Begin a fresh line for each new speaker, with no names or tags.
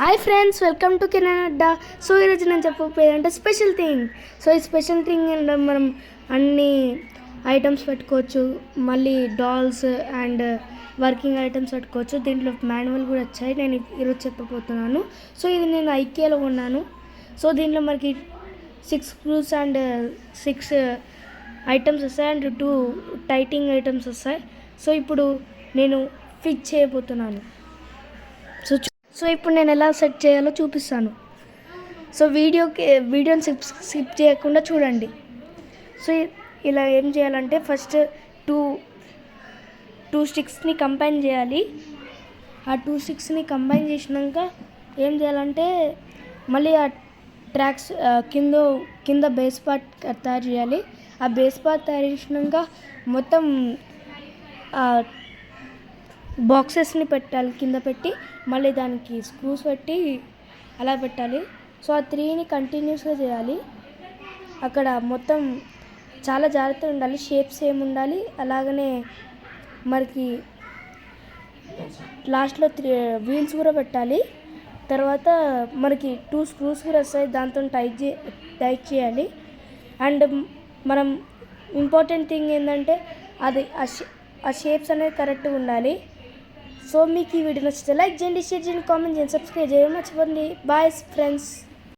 Hi friends welcome to Kiran Adda so ఈరోజు నేను చెప్పబోయేది అంటే స్పెషల్ థింగ్ సో ఈ స్పెషల్ థింగ్ ఏంటంటే మనం అన్ని ఐటమ్స్ పెట్టుకోవచ్చు. మళ్ళీ డాల్స్ అండ్ వర్కింగ్ ఐటమ్స్ పెట్టుకోవచ్చు. దీంట్లో మాన్యువల్ కూడా వచ్చాయి. నేను ఈరోజు చెప్పబోతున్నాను. సో ఇది నేను ఐకేలో కొన్నాను. సో దీంట్లో మనకి six screws and six items వస్తాయి అండ్ టూ టైటింగ్ ఐటమ్స్ వస్తాయి. సో ఇప్పుడు నేను ఫిట్ చేయబోతున్నాను. సో చూ- సో ఇప్పుడు నేను ఎలా సెట్ చేయాలో చూపిస్తాను. సో వీడియోకి వీడియోని స్కిప్ స్కిప్ చేయకుండా చూడండి. సో ఇలా ఏం చేయాలంటే ఫస్ట్ టూ టూ స్టిక్స్ని కంబైన్ చేయాలి. ఆ టూ స్టిక్స్ని కంబైన్ చేసినాక ఏం చేయాలంటే మళ్ళీ ఆ ట్రాక్స్ కింద కింద బేస్ పార్ట్ తయారు చేయాలి. ఆ బేస్ పార్ట్ తయారు చేసినాక మొత్తం ఆ బాక్సెస్ని పెట్టాలి కింద పెట్టి మళ్ళీ దానికి స్క్రూస్ పెట్టి అలా పెట్టాలి. సో ఆ త్రీని కంటిన్యూస్గా చేయాలి. అక్కడ మొత్తం చాలా జాగ్రత్తగా ఉండాలి. షేప్స్ ఏమి ఉండాలి అలాగనే మనకి లాస్ట్లో త్రీ వీల్స్ కూడా పెట్టాలి. తర్వాత మనకి టూ స్క్రూస్ కూడా వస్తాయి. దాంతో టైట్ చే టైట్ చేయాలి. అండ్ మనం ఇంపార్టెంట్ థింగ్ ఏంటంటే అది ఆ షే- ఆ షేప్స్ అనేది కరెక్ట్గా ఉండాలి. సో మీకు ఈ వీడియో నచ్చితే లైక్ చేయండి షేర్ చేయండి కామెంట్ చేయండి సబ్స్క్రైబ్ చేయండి మర్చిపోండి బాయ్ ఫ్రెండ్స్